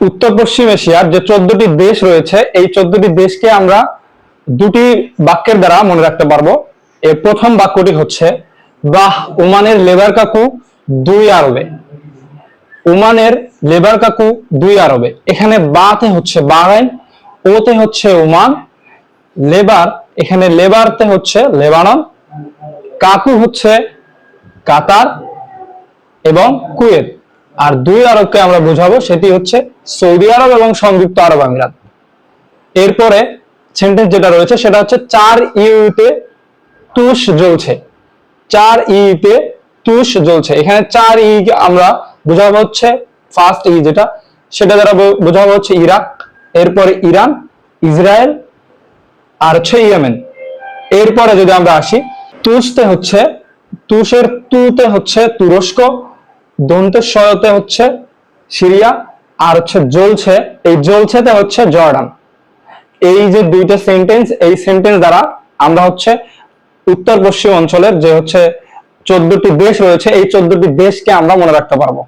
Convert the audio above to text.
উত্তর পশ্চিম এশিয়ার যে চোদ্দটি দেশ রয়েছে, এই চোদ্দটি দেশকে আমরা দুটি বাক্যের দ্বারা মনে রাখতে পারব। এর প্রথম বাক্যটি হচ্ছে, বাহ ওমানের লেবার কাকু দুই আরবে। ওমানের লেবার কাকু দুই আরবে। এখানে বাতে হচ্ছে বাহরাইন ওতে হচ্ছে ওমান লেবার, এখানে লেবারতে হচ্ছে লেবানন কাকু হচ্ছে কাতার এবং কুয়েত। আর দুই আরবকে আমরা বোঝাবো, সেটি হচ্ছে সৌদি আরব এবং সংযুক্ত আরব আমিরাত। এরপরে সেন্টেন্স যেটা রয়েছে, সেটা হচ্ছে, চার ইউতে তুষ জ্বলছে। চার ইতে তুষ জ্বলছে। এখানে চার ই আমরা বোঝাবো হচ্ছে ফার্স্ট ই যেটা, সেটা দ্বারা বোঝাবো হচ্ছে ইরাক, এরপরে ইরান, ইসরায়েল, আর হচ্ছে ইয়েমেন। এরপরে যদি আমরা আসি, তুষতে হচ্ছে, তুষের তুতে হচ্ছে তুরস্ক দন্তেশ্বরতে হচ্ছে সিরিয়া, আর হচ্ছে জ্বলছে, এই জ্বলছেতে হচ্ছে জর্ডান। এই যে দুইটা সেন্টেন্স এই সেন্টেন্স দ্বারা আমরা হচ্ছে উত্তর পশ্চিম অঞ্চলের যে হচ্ছে চোদ্দটি দেশ রয়েছে, এই চোদ্দটি দেশকে আমরা মনে রাখতে পারব।